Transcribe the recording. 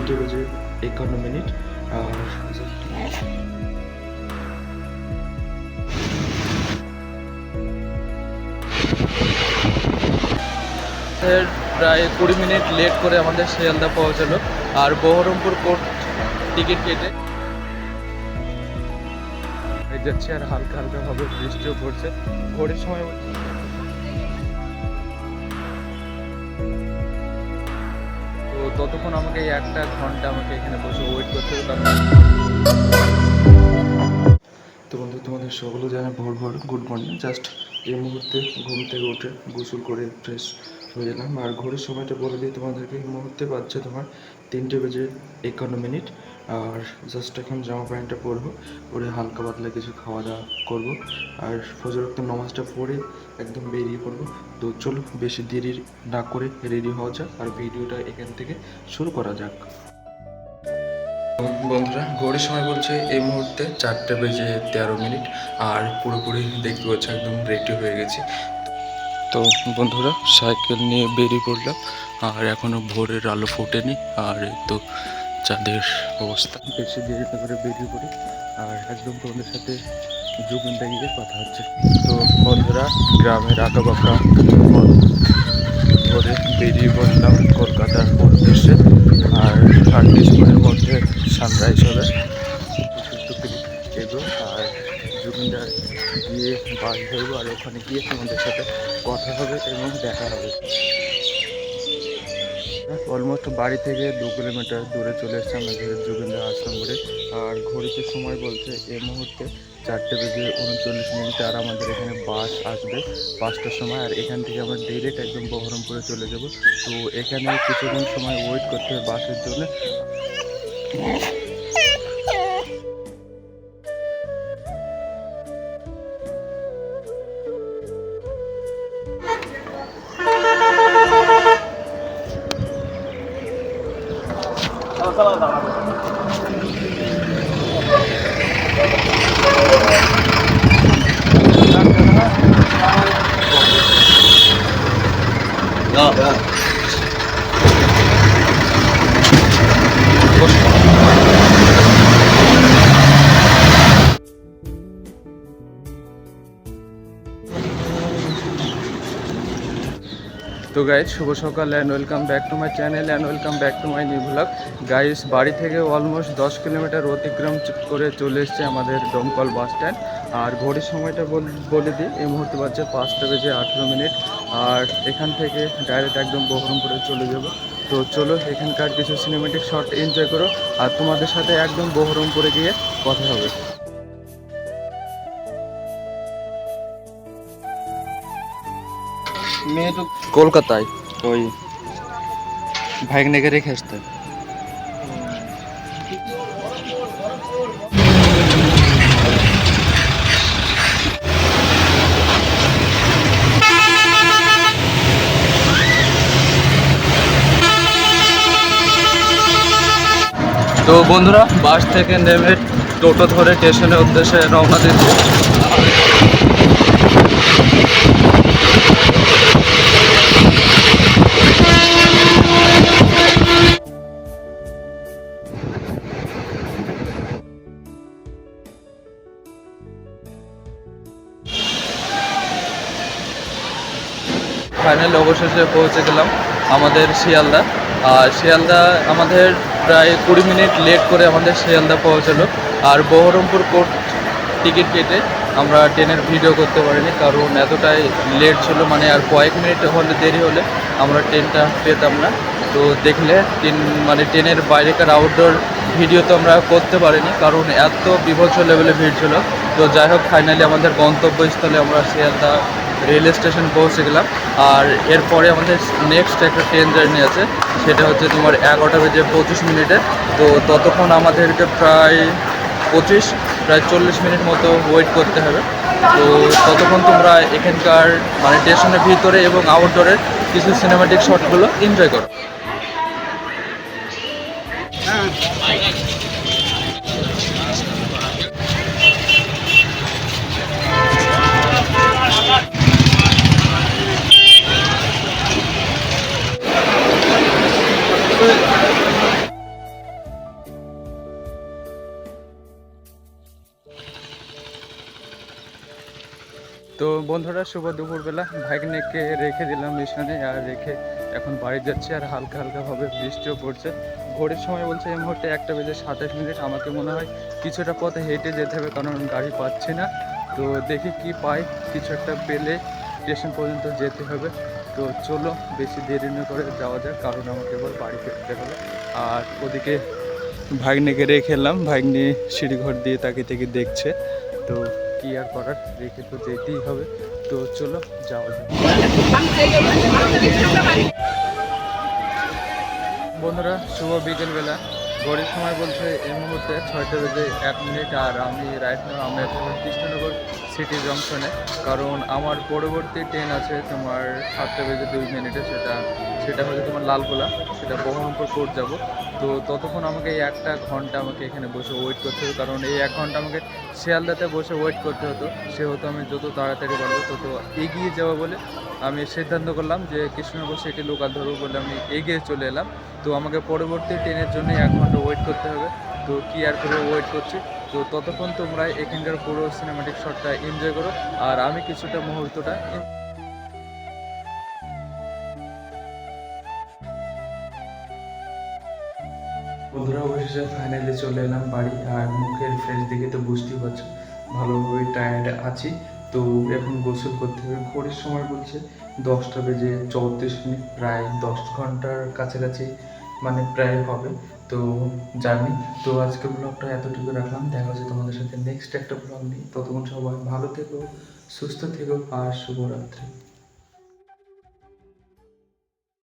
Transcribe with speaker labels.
Speaker 1: তিনটে বেজে। একান্ন মিনিট। আর
Speaker 2: প্রায় কুড়ি মিনিট লেট করে আমাদের শিয়ালদা পৌঁছালো। আর বহরমপুর কোর্ট টিকিট কেটে যাচ্ছে আর হালকা হালকা ভাবে বৃষ্টিও পড়ছে। ভোরের সময় ততক্ষণ আমাকে একটা ঘণ্টা আমাকে এখানে বসে ওয়েট করতে হবে কারণ
Speaker 1: তো বন্ধু, তোমাদের সকলে জানে ভোর ভোর গুড মর্নিং জাস্ট এই মুহূর্তে ঘুম থেকে উঠে গোসল করে ফ্রেশ গেলাম আর ঘড়ির সময়টা বলে দিই তোমাদেরকে, এই মুহূর্তে বাজছে তোমার তিনটে বেজে একান্ন মিনিট। আর জাস্ট এখন জামা প্যান্টটা পরবো, পরে হালকা পাতলা কিছু খাওয়া দাওয়া করব। আর ফজরক্ত নামাজটা পড়ে একদম বেরিয়ে পড়ব। তো চলো বেশি দেরি না করে রেডি হওয়া যাক আর ভিডিওটা এখান থেকে শুরু করা যাক। বন্ধুরা, ঘড়ির সময় বলছে এই মুহূর্তে চারটে বেজে তেরো মিনিট। আর পুরোপুরি দেখতে পাচ্ছি একদম রেডি হয়ে গেছি। তো বন্ধুরা সাইকেল নিয়ে বেরিয়ে পড়লাম। আর এখনও ভোরের আলো ফোটেনি। আর তো চাঁদের অবস্থা। বেশি দেরি না করে বেরিয়ে পড়ি। আর একদম তোমাদের সাথে যোগিন্দা গিয়ে কথা হচ্ছে। তো বন্ধুরা, গ্রামের আঁকা বাঁকা ধরে বেরিয়ে পড়লাম কলকাতার উদ্দেশ্যে। আর মিনিটের মধ্যে সানরাইজ হবে। এগো আর জুবিনদার গিয়ে বাস ধরবো আর ওখানে গিয়ে তোমাদের সাথে কথা হবে এবং দেখা হবে। অলমোস্ট বাড়ি থেকে দু কিলোমিটার দূরে চলে এসছে আমাদের জুবিনদার আশ্রম করে আর ঘড়িতে সময় বলছে এই মুহূর্তে চারটে বেজে উনচল্লিশ মিনিট, আর আমাদের এখানে বাস আসবে পাঁচটার সময়। আর এখান থেকে আমরা ডিরেক্ট একদম বহরমপুরে চলে যাব। তো এখানে কিছুক্ষণ সময় ওয়েট করতে হবে বাসের জন্য। 불쌍한 사람. তো গাইজ শুভ সকাল and welcome back to my channel and welcome back to my new blog guys বাড়ি থেকে অলমোস্ট দশ কিলোমিটার অতিক্রম করে চলে এসছে আমাদের দমকল বাস স্ট্যান্ড আর ঘড়ির সময়টা বল- দিই, এই মুহূর্তে বাজছে পাঁচটা বেজে আঠেরো মিনিট। আর এখান থেকে ডাইরেক্ট একদম বহরমপুরে চলে যাব। তো চলো, এখানকার কিছু সিনেমেটিক শট এনজয় করো। আর তোমাদের সাথে একদম বহরমপুরে গিয়ে কথা হবে।
Speaker 2: মেয়ে তো
Speaker 1: কলকাতায়। ওই ভাইগনেকে রেখে আসতে
Speaker 2: তো বন্ধুরা বাস থেকে নেমে টোটো ধরে স্টেশনের উদ্দেশ্যে রওনা দিচ্ছি। ফাইনাল অবশেষে পৌঁছে গেলাম আমাদের শিয়ালদা। আর শিয়ালদা আমাদের প্রায় কুড়ি মিনিট লেট করে আমাদের শিয়ালদা পৌঁছালো। আর বহরমপুর কোর্ট টিকিট কেটে আমরা ট্রেনের ভিডিও করতে পারিনি, কারণ এতটাই লেট ছিল মানে আর কয়েক মিনিট হলে দেরি হলে আমরা ট্রেনটা পেতাম না। তো দেখলে ট্রেন মানে ট্রেনের বাইরেকার আউটডোর ভিডিও তো আমরা করতে পারিনি, কারণ এত বিভৎস লেভেলে ভিড় ছিল। তো যাই হোক ফাইনালি আমাদের গন্তব্যস্থলে আমরা শিয়ালদা রেল স্টেশন পৌঁছে গেলাম। আর এরপরে আমাদের নেক্সট একটা ট্রেন জার্নি আছে, সেটা হচ্ছে তোমার এগারোটা বেজে পঁচিশ মিনিটে। তো ততক্ষণ আমাদেরকে প্রায় পঁচিশ, প্রায় চল্লিশ মিনিট মতো ওয়েট করতে হবে। তো ততক্ষণ তোমরা এখানকার মানে স্টেশনের ভিতরে এবং আউটডোরের কিছু সিনেমাটিক শটগুলো এনজয় করো। তো বন্ধুরা, শুভ দুপুরবেলা। ভাগ্নেকে রেখে দিলাম মিশনে আর রেখে এখন বাড়ি যাচ্ছি, আর হালকা হালকাভাবে বৃষ্টিও পড়ছে। ঘড়ির সময় বলছে, এই মুহূর্তে একটা বেজে সাতাশ মিনিট। আমাকে মনে হয় কিছুটা পথে হেঁটে যেতে হবে, কারণ গাড়ি পাচ্ছি না। তো দেখি কি পাই, কিছু একটা পেলে স্টেশন পর্যন্ত যেতে হবে। তো চলো, বেশি দেরি না করে যাওয়া যাক, কারণ আমাকে এবার বাড়ি ফিরতে হবে। আর ওদিকে ভাগ্নেকে রেখে এলাম। ভাগ্নি সিঁড়িঘর দিয়ে তাকে থেকে দেখছে। তো কি আর করার, রেখে তো যেতেই হবে। তো চলো, যাওয়া যাক। বন্ধুরা, শুভ বিকেলবেলা। ঘড়ির সময় বলছে, এই মুহূর্তে ছয়টা বেজে এক মিনিট, আর আমি রাইট নাও আমি আছি এখন কৃষ্ণনগর সিটি জংশনে কারণ আমার পরবর্তী ট্রেন আছে তোমার সাতটা বেজে দুই মিনিটে, সেটা সেটা হচ্ছে তোমার লালগোলা, সেটা বহরমপুর কোর্ট যাব। তো ততক্ষণ আমাকে এই একটা ঘণ্টা আমাকে এখানে বসে ওয়েট করতে হবে কারণ এই এক ঘণ্টা আমাকে শিয়ালদাতে বসে ওয়েট করতে হতো। সেহেতু আমি যত তাড়াতাড়ি পারব তত এগিয়ে যাব বলে আমি সিদ্ধান্ত করলাম যে কৃষ্ণনগর সিটি লোকাল ধরবো বলে আমি এগিয়ে চলে এলাম। তো আমাকে পরবর্তী ট্রেনের জন্য এক ঘণ্টা ওয়েট করতে হবে। তো কি আর করে ওয়েট করছি? তো ততক্ষণ তোমরা এখানকার পুরো সিনেমাটিক শটটা এনজয় করো। আর আমি কিছুটা মুহূর্তটা
Speaker 1: বন্ধুরা, অবশেষে ফাইনালি চলে এলাম বাড়ি, আর মুখের ফ্রেশ দেখে তো বুঝতেই পারছ, ভালোভাবে টায়ার্ড আছি। তো এখন গোসল করতে হবে, ঘড়ির সময় বলছে দশটা বেজে চৌত্রিশ মিনিট, প্রায় দশ ঘণ্টার কাছাকাছি। মানে প্রায় হবে। তো জানি তো আজকে ব্লগটা এতটুকু রাখলাম। দেখা হচ্ছে তোমাদের সাথে নেক্সট একটা ব্লগ নিয়ে। ততক্ষণ সবাই ভালো থেকো, সুস্থ থেকো, আর শুভরাত্রি।